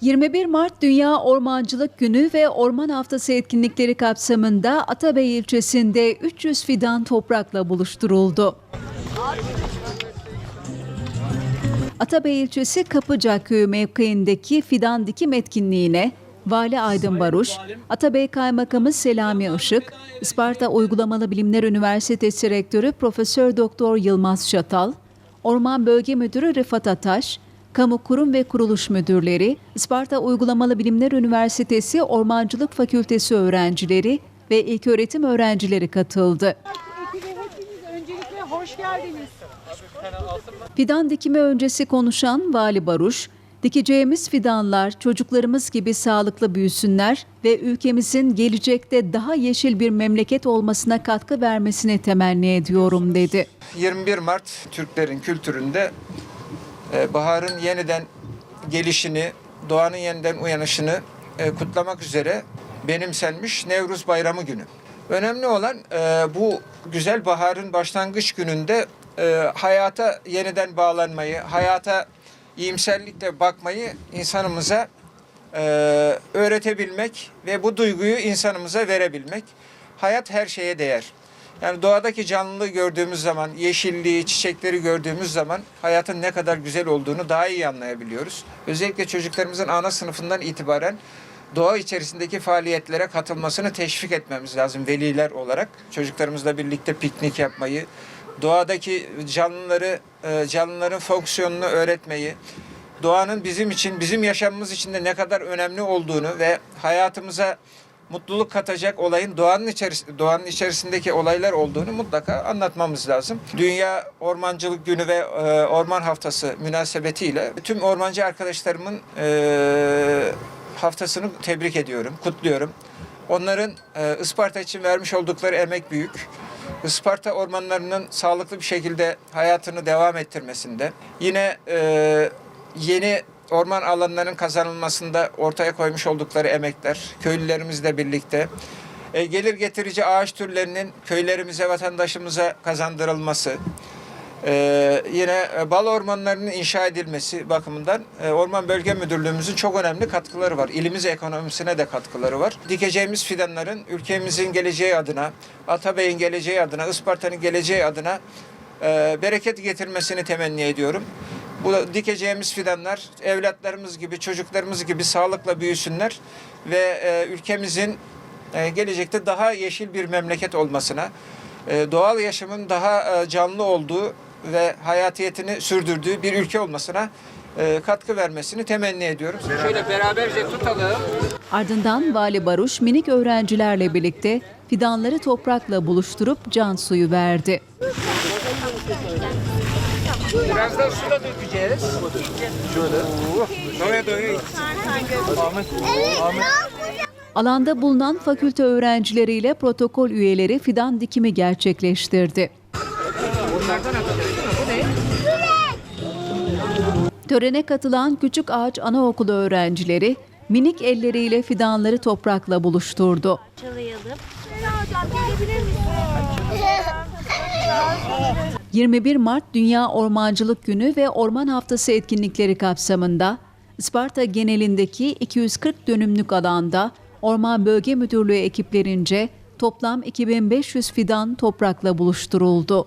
21 Mart Dünya Ormancılık Günü ve Orman Haftası etkinlikleri kapsamında Atabey ilçesinde 300 fidan toprakla buluşturuldu. Atabey ilçesi Kapıcak köyü mevkiindeki fidan dikim etkinliğine Vali Aydın Baruş, Atabey Kaymakamı Selami Işık, Isparta Uygulamalı Bilimler Üniversitesi Rektörü Profesör Doktor Yılmaz Çatal, Orman Bölge Müdürü Rıfat Ataş, Kamu Kurum ve Kuruluş Müdürleri, Isparta Uygulamalı Bilimler Üniversitesi Ormancılık Fakültesi öğrencileri ve ilköğretim öğrencileri katıldı. Öncelikle hoş geldiniz. Fidan dikimi öncesi konuşan Vali Baruş, dikeceğimiz fidanlar çocuklarımız gibi sağlıklı büyüsünler ve ülkemizin gelecekte daha yeşil bir memleket olmasına katkı vermesini temenni ediyorum dedi. 21 Mart Türklerin kültüründe baharın yeniden gelişini, doğanın yeniden uyanışını e, kutlamak üzere benimsenmiş Nevruz Bayramı günü. Önemli olan e, bu güzel baharın başlangıç gününde e, hayata yeniden bağlanmayı, hayata iyimserlikle bakmayı insanımıza öğretebilmek ve bu duyguyu insanımıza verebilmek. Hayat her şeye değer. Yani doğadaki canlılığı gördüğümüz zaman, yeşilliği, çiçekleri gördüğümüz zaman hayatın ne kadar güzel olduğunu daha iyi anlayabiliyoruz. Özellikle çocuklarımızın ana sınıfından itibaren doğa içerisindeki faaliyetlere katılmasını teşvik etmemiz lazım veliler olarak. Çocuklarımızla birlikte piknik yapmayı, doğadaki canlıları, e, canlıların fonksiyonunu öğretmeyi, doğanın bizim için, bizim yaşamımız için de ne kadar önemli olduğunu ve hayatımıza mutluluk katacak olayın doğanın içerisinde doğanın içerisindeki olaylar olduğunu mutlaka anlatmamız lazım. Dünya Ormancılık Günü ve e, Orman Haftası münasebetiyle tüm ormancı arkadaşlarımın e, haftasını tebrik ediyorum, kutluyorum. Onların e, Isparta için vermiş oldukları emek büyük. Isparta ormanlarının sağlıklı bir şekilde hayatını devam ettirmesinde, yine e, yeni orman alanlarının kazanılmasında ortaya koymuş oldukları emekler, köylülerimizle birlikte, e, gelir getirici ağaç türlerinin köylerimize, vatandaşımıza kazandırılması, ee, yine e, bal ormanlarının inşa edilmesi bakımından e, Orman Bölge Müdürlüğümüzün çok önemli katkıları var. İlimiz ekonomisine de katkıları var. Dikeceğimiz fidanların ülkemizin geleceği adına, Atabey'in geleceği adına, Isparta'nın geleceği adına e, bereket getirmesini temenni ediyorum. Bu dikeceğimiz fidanlar evlatlarımız gibi, çocuklarımız gibi sağlıkla büyüsünler ve e, ülkemizin e, gelecekte daha yeşil bir memleket olmasına, e, doğal yaşamın daha e, canlı olduğu ve hayatiyetini sürdürdüğü bir ülke olmasına e, katkı vermesini temenni ediyorum. Şöyle beraberce tutalım. Ardından Vali Baruş minik öğrencilerle birlikte fidanları toprakla buluşturup can suyu verdi. Biraz da su da dökeceğiz. Şöyle. Doya doya. Alanda bulunan fakülte öğrencileriyle protokol üyeleri fidan dikimi gerçekleştirdi. Törene katılan Küçük Ağaç Anaokulu öğrencileri minik elleriyle fidanları toprakla buluşturdu. Çalayalım. hocam gelebilir misiniz? 21 Mart Dünya Ormancılık Günü ve Orman Haftası etkinlikleri kapsamında Isparta genelindeki 240 dönümlük alanda Orman Bölge Müdürlüğü ekiplerince toplam 2500 fidan toprakla buluşturuldu.